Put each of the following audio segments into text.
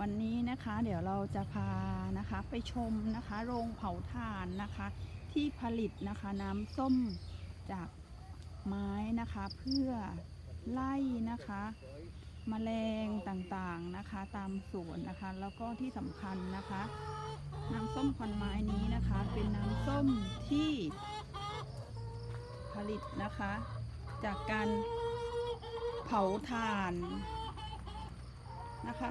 วันนี้นะคะเดี๋ยวเราจะพานะคะไปชมนะคะ โรงเผาถ่านนะคะ ที่ผลิตนะคะน้ำส้มจากไม้นะคะเพื่อไล่นะคะมแมลงต่างๆนะคะ ตามสวนนะคะ แล้วก็ที่สำคัญนะคะ น้ำส้มควันไม้นี้นะคะ เป็นน้ำส้มที่ผลิตนะคะ จากการเผาถ่านนะคะ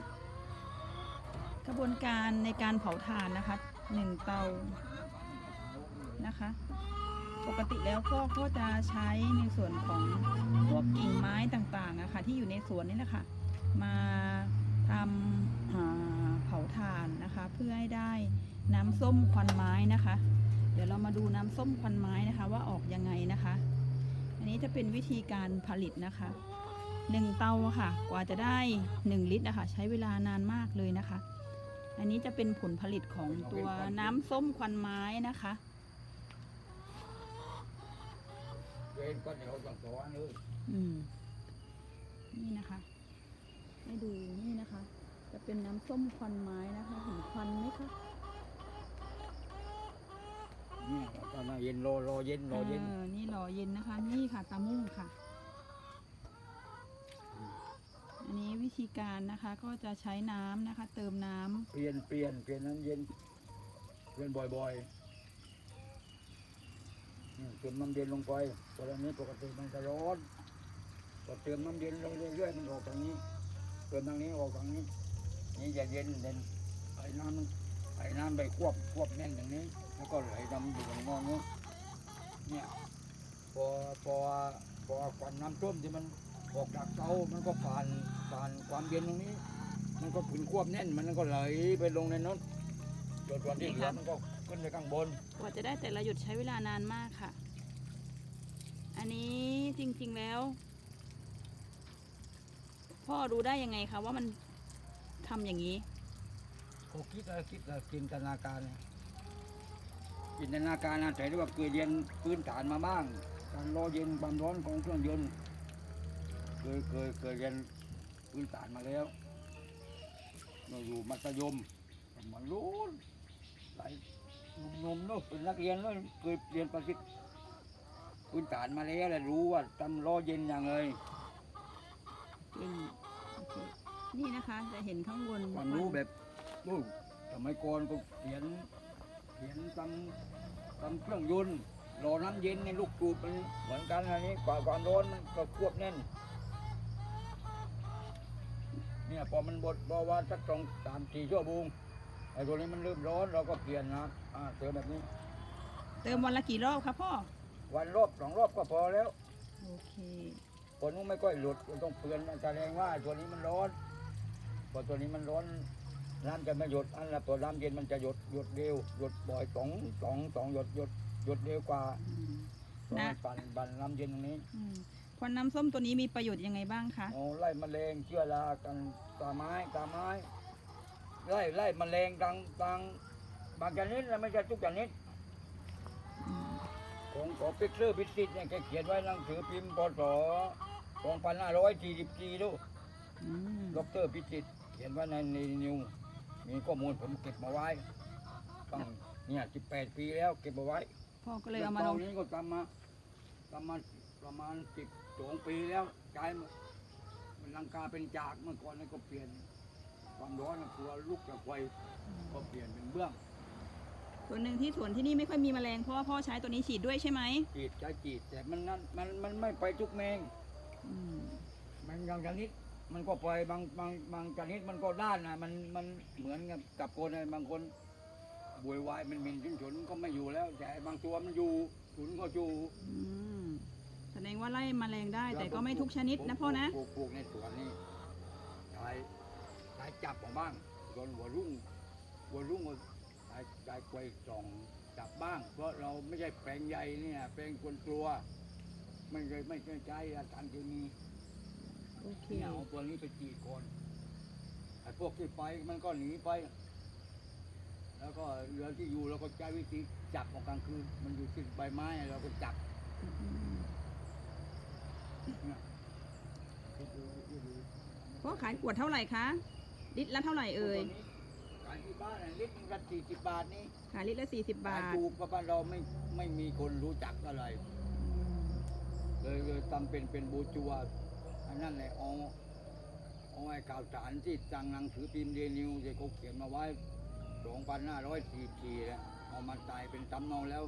กระบวนการในการเผาถ่านนะคะหนึ่งเตานะคะ ปกติแล้วก็ก็จะใช้ในส่วนของพวกกิ่งไม้ต่างๆนะคะที่อยู่ในสวนนี่แหละค่ะมาทำาเผาถ่านนะคะ เพื่อให้ได้น้ำส้มควันไม้นะคะ เดี๋ยวเรามาดูน้ำส้มควันไม้นะคะ ว่าออกยังไงนะคะ อันนี้จะเป็นวิธีการผลิตนะคะหนึ่งเตาค่ะ กว่าจะได้หนึ่งลิตรนะคะใช้เวลานานมากเลยนะคะ อันนี้จะเป็นผลผลิตของตัวน้ำส้มควันไม้นะคะเวนก็เดี๋ยวต้องสอนเลยอืมนี่นะคะ ให้ดูนี่นะคะ จะเป็นน้ำส้มควันไม้นะคะ เห็นควันไหมคะเนี่ยตอนนั้นเย็นรอรอเย็นรอเย็น เออ นี่รอเย็นนะคะ นี่ค่ะตามุ่งค่ะ อันนี้วิธีการนะคะก็จะใช้น้ำนะคะ เติมน้ำเปลี่ยนเปลี่ยนเปลี่ยนน้ำเย็นเปลี่ยนบ่อยๆเนี่ยเติมน้ำเย็นลงไปตอนนี้ปกติมันจะร้อนพอเติมน้ำเย็นลงเรื่อยๆมันออกทางนี้เติมทางนี้ออกทางนี้ นี่จะเย็นเย็นไอ้น้ำมันไอ้น้ำไปควบควบแน่นอย่างนี้ แล้วก็ไหลดำอยู่ตรงนอกนี้เนี่ยพอพอพอควันน้ำท่วมที่มัน ออกจากเตามันก็ผ่านผ่านความเย็นตรงนี้ มันก็ขึ้นควบแน่น มันก็ไหลไปลงในนั้นจนตอนที่เหลือมันก็ขึ้นไปข้างบน กว่าจะได้แต่ละหยุดใช้เวลานานมากค่ะ อันนี้จริงๆแล้ว พ่อรู้ได้ยังไงคะว่ามันทำอย่างนี้เขาคิดอะไรคิดอะไรจินตนาการเนี่ยจินตนาการนะแต่ที่ว่าเคยเรียนพื้นฐานมาบ้าง การรอเย็นความร้อนของเครื่องยนต์เค ยเคยเคยเรียนพื้นฐานมาแล้วเราอยู่มัธยมสมันรู้นหลายหนุ่มๆเนอะเป็นนักเรียนเลยเคยเรียนประสิทธิ์พื้นฐานมาแล้วแหละรู้ว่าทำรอเย็นอย่างไรเก่งโอเคนี่นะคะจะเห็นข้างบนความรู้แบบนู้นสมัยก่อนก็เขียนเขียนตามตามเครื่องยนต์รอน้ำเย็นในลูกจูบมันเหมือนกันอันนี้กว่าความร้อนมันก็ควบแน่น เนี่ยพอมันบดบอว่าสักสองสามสี่ชั่วโมงไอ้ตัวนี้มันเริ่มร้อนเราก็เปลี่ยนนะอ่าเติมแบบนี้ เติมวันละกี่รอบคะพ่อ วันรอบสองรอบก็พอแล้วโอเคคนนู้นไม่ค่อยหลุดมันต้องเปลี่ยนมันแสดงว่าไอ้ตัวนี้มันร้อนพอตัวนี้มันร้อนน้ำจะไม่หยดอันละตัวน้ำเย็นมันจะหยดหยดเร็วหยดบ่อยสองสองสองหยดหยดหยดเร็วกว่าอืมต้องนะ ปั่นปั่นน้ำเย็นตรงนี้ อืม ควันน้ำส้มตัวนี้มีประโยชน์ยังไงบ้างคะเอาไล่แมลงเชื้อรากันตาไม้ตาไม้ไล่ไล่แมลงดังดังบางชนิดนะไม่ใช่ทุกชนิดอืมของของพิกเซอร์พิสิตเนี่ยแกเขียนไว้หนังสือพิมพ์พศ2544ดูอืมดอกเตอร์พิสิตเขียนไว้ในในนิว มีข้อมูลผมเก็บมาไว้ตั้งเนี่ย18ปีแล้วเก็บมาไว้พ่อก็เลยเอามาลงนี้ก็ทำมาทำมา ประมาณสิบสองปีแล้วใช้มามันลังกาเป็นจากเมื่อก่อนนี่ก็เปลี่ยน ความร้อนน่ะกลัวลุกจากไฟก็เปลี่ยนเป็นเบื้องส่วนหนึ่งที่สวนที่นี่ไม่ค่อยมีแมลงเพราะว่าพ่อใช้ตัวนี้ฉีดด้วยใช่ไหมจีดใช้จีดแต่มันนั้นมันมันไม่ไปทุกแมงอืมแมงบางชนิด มันก็ไปบางบางบางชนิดมันก็ด้านนะมันมันเหมือนกับกับคนนะบางคนบวยวายมันหมินฉุนฉุนก็ไม่อยู่แล้ว แต่บางตัวมันอยู่ฉุนก็อยู่ อืม แสดงว่าไล่แมลงได้ แต่ก็ไม่ทุกชนิดนะพ่อนะ ปลูกปลูกในสวนนี่ใช้ใช้จับของบ้างโดนหัวรุ่งหัวรุ่งก็ใช้ใช้กล้วยส่องจับบ้าง เพราะเราไม่ใช่แปลงใหญ่เนี่ยแปลงคนกลัวไม่เคยไม่เคยใช้อาจารย์เคมีโอเค เนี่ยเอาตัวนี้ไปจีดก่อนไอ้พวกที่ไปมันก็หนีไป แล้วก็เหลือที่อยู่เราก็ใช้วิธีจับของกลางคืนมันอยู่ที่ใบไม้เราก็จับ พ่อขายขวดเท่าไหร่คะ ลิตรละเท่าไหร่เอ่ยตัวนี้ขายที่บ้านน่ะลิตรหนึงละสี่สิบบาทนี่ค่ะลิตรละสี่สิบบาขายท ถูกเพราะบ้านเราไม่ไม่มีคนรู้จักอะไร เลยเลยทำเป็นเป็นบูจัวอันนั้นแหละเอาเอาไอ้ข่าวสารที่จังหนังสือพิมพ์เดนิวที่เขาเขียนมาไว้สองพันห้าร้อยสี่สี่เอามาตายเป็นตำนองแล้ว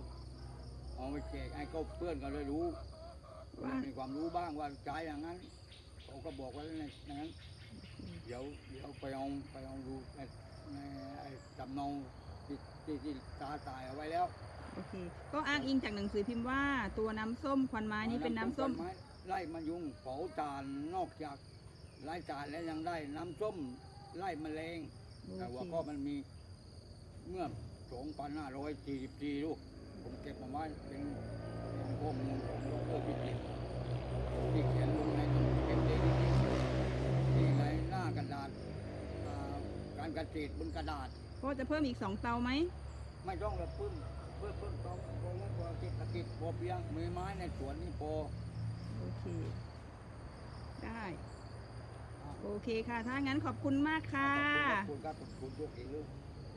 เอาไปแจกให้เขาเพื่อนก็เลยรู้ ว่ามีความรู้บ้างว่าใช้อย่างนั้นเขาก็บอกไว้ในนั้นเดี๋ยวเดี๋ยวไปเอาไปเอาดูในในไอ้จำนองที่ที่ที่ตาตายเอาไว้แล้วโอเค ก็อ้างอิงจากหนังสือพิมพ์ว่า ตัวน้ำส้มควันไม้นี่เป็นน้ำส้มไไล่มายุงเผาจานนอกจากไล่จานแล้วยังได้น้ำส้มไล่แมลงแต่ว่าก็มันมีเมื่อ2,544ลูกผมเก็บมาไว้เป็นเป็นข้อมูล การเกษตรบนกระดาษก็จะเพิ่มอีกสองเตาไหมไม่ต้องแบบปึ้มเพิ่มเพิ่มต้องพอแล้วพอเศรษฐกิจพอเพียงมีไม้ในสวนนี่พอโอเค ได้ โอเคค่ะ ถ้างั้นขอบคุณมากค่ะ ขอบคุณครับขอบคุณทุกทีลูก